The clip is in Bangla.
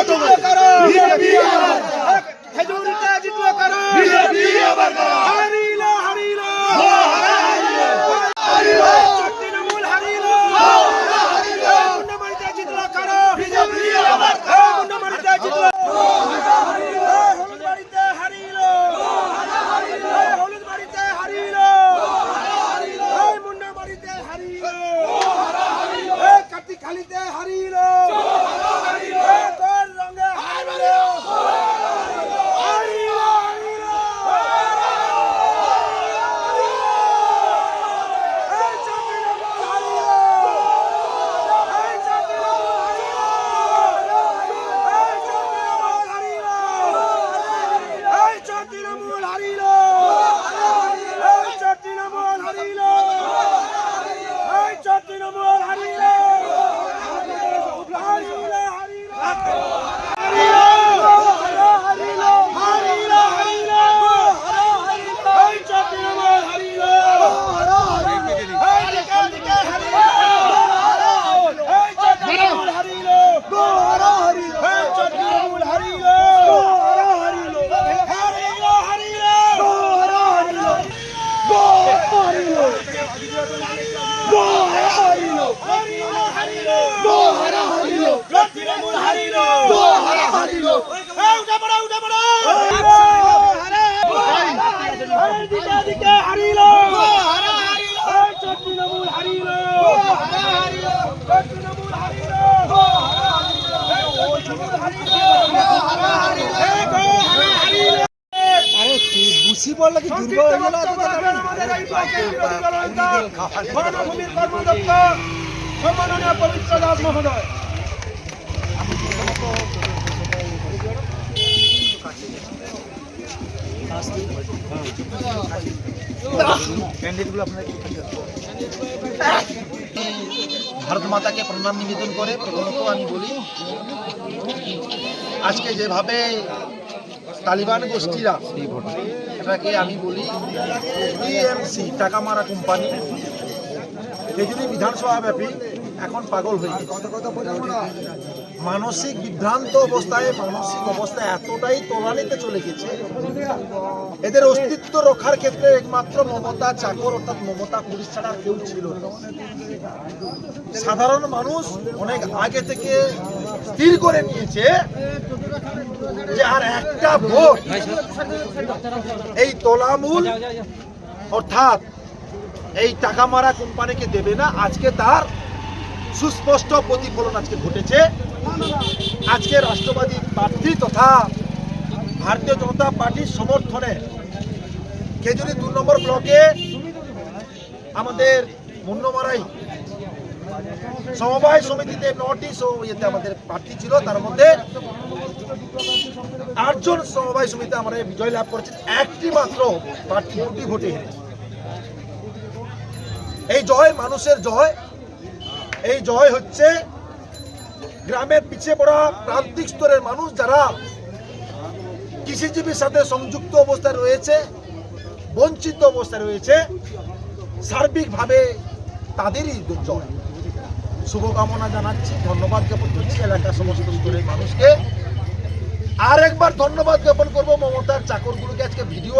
போட்டோம் হারিলো বললে কি দুর্বল হয়ে গেল বনভূমির কর্মদক্ষ সম্মাননীয় পবিত্র দাস মহোদয় ভারত মাতাকে প্রণাম নিবেদন করে, প্রথমত আমি বলি, আজকে যেভাবে তালিবান গোষ্ঠীরা, এটাকে আমি বলি টাকা মারা কোম্পানি। খেজুরি বিধানসভা ব্যাপী এখন পাগল হয়ে মানসিক বিভ্রান্ত অবস্থায়, মানসিক অবস্থা এতটাই তলানিতে চলে গেছে। এদের অস্তিত্ব রক্ষার ক্ষেত্রে একমাত্র মমতা চাকর, অর্থাৎ মমতা পুলিশ ছাড়া কেউ ছিল সাধারণ মানুষ অনেক আগে থেকে স্থির করে নিয়েছে যে আর একটা ভোট এই তোলামূল, অর্থাৎ এই টাকা মারা কোম্পানিকে দেবে না, আজকে তার সুস্পষ্ট প্রতিফলন আজকে ঘটেছে। আজকে রাষ্ট্রবাদী প্রার্থী তথা ভারতীয় জনতা পার্টির সমর্থনে খেজুরি দু নম্বর ব্লকে আমাদের মুন্নমারাই সমবায় সমিতিতে নটি ইয়েতে আমাদের প্রার্থী ছিল, তার মধ্যে আটজন সমবায় সমিতি আমরা বিজয় লাভ করেছেন একটি মাত্র প্রার্থী ভোটে। এই জয়, মানুষের জয় এই জয় হচ্ছে গ্রামের পিছিয়ে পড়া প্রান্তিক স্তরের মানুষ যারা কৃষিজীবীর সাথে সংযুক্ত অবস্থায় রয়েছে, বঞ্চিত অবস্থায় রয়েছে, সার্বিকভাবে তাদেরই জয় শুভকামনা জানাচ্ছি, ধন্যবাদ জ্ঞাপন করছি এলাকার সমস্ত স্তরের মানুষকে। আর একবার ধন্যবাদ জ্ঞাপন করব মমতার চাকরগুলোকে। আজকে ভিডিও